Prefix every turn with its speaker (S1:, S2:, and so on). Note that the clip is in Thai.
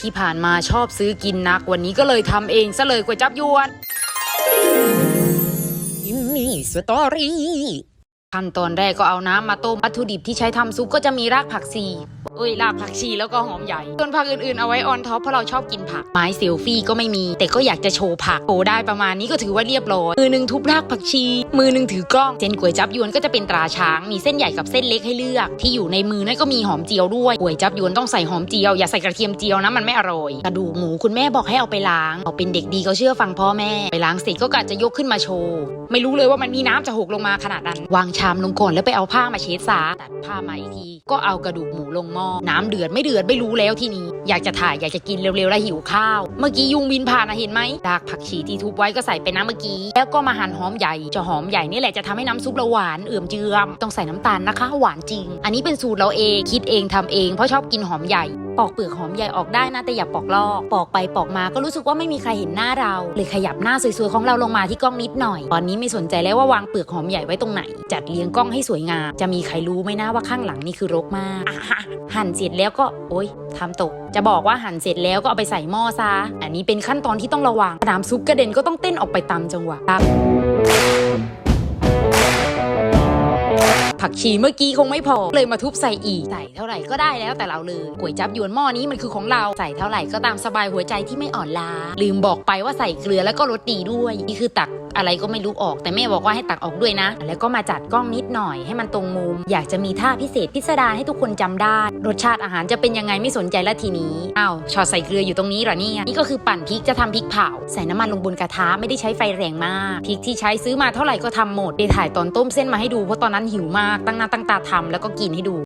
S1: ที่ผ่านมาชอบซื้อกินนัก วันนี้ก็เลยทำเองซะเลยก๋วยจับยวน
S2: มีสตอรี่
S1: ขั้นตอนแรกก็เอาน้ำมาต้มวัตถุดิบที่ใช้ทำซุปก็จะมีรากผักชี เอ้ยรากผักชีแล้วก็หอมใหญ่ ส่วนผักอื่นๆเอาไว้ออนท็อปเพราะเราชอบกินผัก ไม้เซลฟี่ก็ไม่มี แต่ก็อยากจะโชว์ผักโชว์ได้ประมาณนี้ก็ถือว่าเรียบร้อย มือหนึ่งทุบรากผักชี มือหนึ่งถือกล้อง เส้นก๋วยจับยวนก็จะเป็นตราช้าง มีเส้นใหญ่กับเส้นเล็กให้เลือก ที่อยู่ในมือนั่นก็มีหอมเจียวด้วยก๋วยจับยวนต้องใส่หอมเจียว อย่าใส่กระเทียมเจียวนะมันไม่อร่อย กระดูกหมูคุณแม่บอกให้เอาไปล้างเอาเป็นเด็กดีก็เชื่อฟังพ่อแม่ ไปล้างเสร็จก็กะจะยกขึ้นมาโชว์ ไม่รู้เลยว่ามันมีน้ำจะหกลงมาขนาดนั้น วางชามลงก่อนแล้วไปเอาผ้ามาเช็ดซาตัดผ้ามาอีกทีก็เอากระดูกหมูลงหม้อน้ำเดือดไม่เดือดไม่รู้แล้วทีนี้ อยากจะถ่ายอยากจะกินเร็วๆแล้วหิวข้าว เมื่อกี้ยุงบินผ่านนะเห็นไหมรากผักชีที่ทุบไว้ก็ใส่ไปน้ำเมื่อกี้ แล้วก็มาหั่นหอมใหญ่จะหอมใหญ่นี่แหละจะทำให้น้ำซุปเราหวานเอื่อมเจือมต้องใส่น้ำตาลนะคะ หวานจริง อันนี้เป็นสูตรเราเองคิดเองทำเองเพราะชอบกินหอมใหญ่ปอกเปลือกหอมใหญ่ออกได้นะแต่อย่าปอกลอก ปอกไปปอกมาก็รู้สึกว่าไม่มีใครเห็นหน้าเรา เลยขยับหน้าสวยๆของเราลงมาที่กล้องนิดหน่อย ตอนนี้ไม่สนใจแล้วว่าวางเปลือกหอมใหญ่ไว้ตรงไหน จัดเรียงกล้องให้สวยงาม จะมีใครรู้ไหมนะว่าข้างหลังนี่คือรกมาก หั่นเสร็จแล้วก็โอ๊ย ทำตก จะบอกว่าหั่นเสร็จแล้วก็เอาไปใส่หม้อซะ อันนี้เป็นขั้นตอนที่ต้องระวังน้ำซุปกระเด็นก็ต้องเต้นออกไปตามจังหวะครับ ผักชีเมื่อกี้คงไม่พอ เลยมาทุบใส่อีก ใส่เท่าไหร่ก็ได้แล้วแต่เราเลยก๋วยจับยวนหม้อนี้มันคือของเรา ใส่เท่าไหร่ก็ตามสบายหัวใจที่ไม่อ่อนล้า ลืมบอกไปว่าใส่เกลือแล้วก็รสดีด้วย นี่คือตักอะไรก็ไม่รู้ออกแต่แม่บอกว่าให้ตักออกด้วยนะ แล้วก็มาจัดกล้องนิดหน่อยให้มันตรงมุม อยากจะมีท่าพิเศษพิสดารให้ทุกคนจำได้ รสชาติอาหารจะเป็นยังไงไม่สนใจละทีนี้อ้าวช็อตใส่เกลืออยู่ตรงนี้เหรอเนี่ยนี่ก็คือปั่นพริกจะทำพริกเผาใส่น้ำมันลงบนกระทะไม่ได้ใช้ไฟแรงมากพริกที่ใช้ซื้อมาเท่าไหร่ก็ทำหมดได้ถ่ายตอนต้มเส้นมาให้ดูเพราะตอนนั้นหิวมากตั้งหน้าตั้งตาทำแล้วก็กินให้ดู